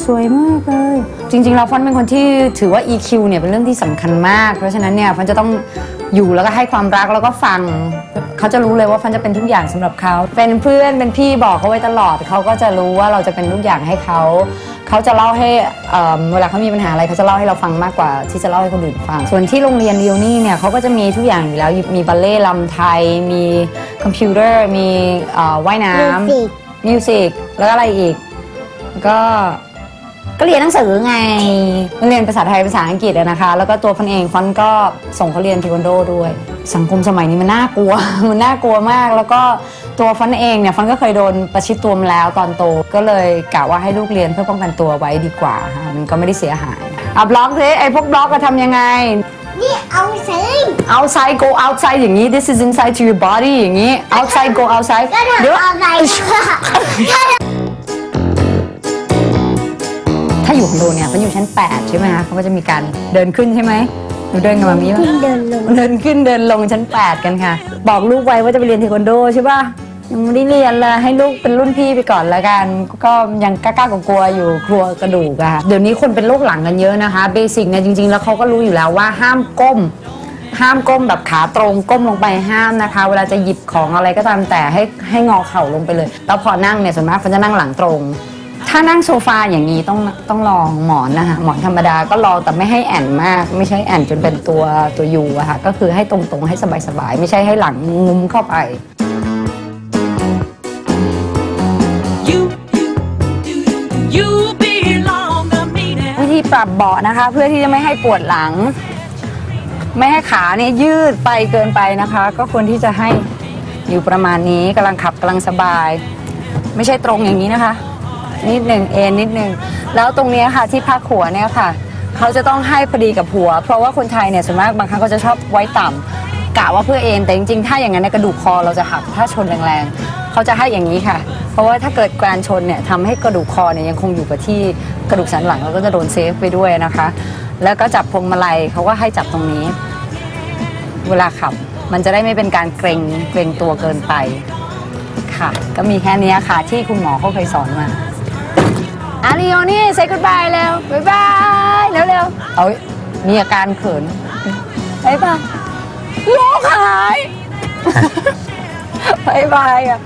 god สวยมากเลย จริงๆเราฟอนเป็นคนที่ถือว่า EQ เนี่ยเป็นเรื่องที่สำคัญมาก เพราะฉะนั้นเนี่ยฟอนจะต้องอยู่แล้วก็ให้ความรักแล้วก็ฟัง เขาจะรู้เลยว่าฟันจะเป็นทุกอย่างสำหรับเขา เป็นเพื่อนเป็นพี่บอกเขาไว้ตลอดเขาก็จะรู้ว่าเราจะเป็นทุกอย่างให้เขาเขาจะเล่าให้เอิ่มเวลาเขามีปัญหาอะไรเขาจะเล่าให้เราฟังมากกว่า ที่จะเล่าให้คนอื่นฟัง ส่วนที่โรงเรียนเรียวนี่เนี่ยเขาก็จะมีทุกอย่างอยู่แล้วมีบัลเล่ต์ลำไทย มีคอมพิวเตอร์มีเอ่อว่ายน้ำ Music มิวสิกแล้วก็อะไรอีก ก็ ก็เรียนหนังสือไง เรียนภาษาไทยภาษาอังกฤษอะนะคะ แล้วก็ตัวฟันเองฟันก็ส่งเขาเรียนเทควันโดด้วย สังคมสมัยนี้มันน่ากลัว มันน่ากลัวมาก แล้วก็ตัวฟันเองเนี่ยฟันก็เคยโดนประชิดตัวมาแล้วตอนโต ก็เลยกะว่าให้ลูกเรียนเพื่อป้องกันตัวไว้ดีกว่าค่ะมันก็ไม่ได้เสียหายอะบล็อกสิไอ้พวกบล็อกก็ทำยังไง นี่เอาใส่ outside go outside อย่างนี้ this is inside to your body อย่างนี้ outside go outside ก็เดี๋ยว ทำอะไรถ้ อยู่คอนโดเนี่ยเขาอยู่ชั้น 8 ใช่ไหมคะเขาก็จะมีการเดินขึ้นใช่ไหมหนูเดินกับมามีป่ะเดินลงเดินขึ้นเดินลงชั้น 8 กันค่ะ บอกลูกไว้ว่าจะไปเรียนเทควันโดใช่ป่ะยังไม่ได้เรียนเลยให้ลูกเป็นรุ่นพี่ไปก่อนละกัน ก็ยังกล้าๆกลัวๆอยู่ครัวกระดูกอะค่ะเดี๋ยวนี้คนเป็นโรคหลังกันเยอะนะคะเบสิกเนี่ยจริงๆ แล้วเขาก็รู้อยู่แล้วว่าห้ามก้ม ห้ามก้มแบบขาตรงก้มลงไปห้ามนะคะ เวลาจะหยิบของอะไรก็ตามแต่ให้ให้งอเข่าลงไปเลย แล้วพอนั่งเนี่ยส่วนมากฟันจะนั่งหลังตรง ถ้านั่งโซฟาอย่างนี้ต้องต้องลองหมอนนะคะหมอนธรรมดาก็ลองแต่ไม่ให้แอนมาก ไม่ใช่แอนจนเป็นตัวตัวยูอะค่ะก็คือให้ตรงๆให้สบายๆไม่ใช่ให้หลังงุ้มเข้าไป You, you, you belong to me now. วิธีปรับเบาะนะคะ เพื่อที่จะไม่ให้ปวดหลัง ไม่ให้ขาเนี่ยยืดไปเกินไปนะคะ ก็ควรที่จะให้อยู่ประมาณนี้กำลังขับกำลังสบาย ไม่ใช่ตรงอย่างนี้นะคะ นิดหนึ่งเอ็นนิดหนึ่งแล้วตรงเนี้ยค่ะที่พักหัวเนี่ยค่ะเขาจะต้องให้พอดีกับหัว เพราะว่าคนไทยเนี่ยส่วนมากบางครั้งก็จะชอบไว้ต่ำกะว่าเพื่อเอ็นแต่จริงๆ ถ้าอย่างนั้นเนยกระดูกคอเราจะหักถ้าชนแรงๆเขาจะให้อย่างนี้ค่ะ เพราะว่าถ้าเกิดการชนเนี่ยทำให้กระดูกคอเนี่ยยังคงอยู่กับที่กระดูกสันหลังเราก็จะโดนเซฟไปด้วยนะคะ แล้วก็จับพวงมาลัยเขาก็ให้จับตรงนี้ เวลาขับมันจะได้ไม่เป็นการเกรงเกรงตัวเกินไปค่ะ ก็มีแค่เนี้ยค่ะที่คุณหมอเขาเคยสอนมา อาริโอนี่เซ็ก o ดบายแล้วบ๊ายบายเร็วๆเอามีอาการเขินบ๊ายบายโลกหายบายบายอะ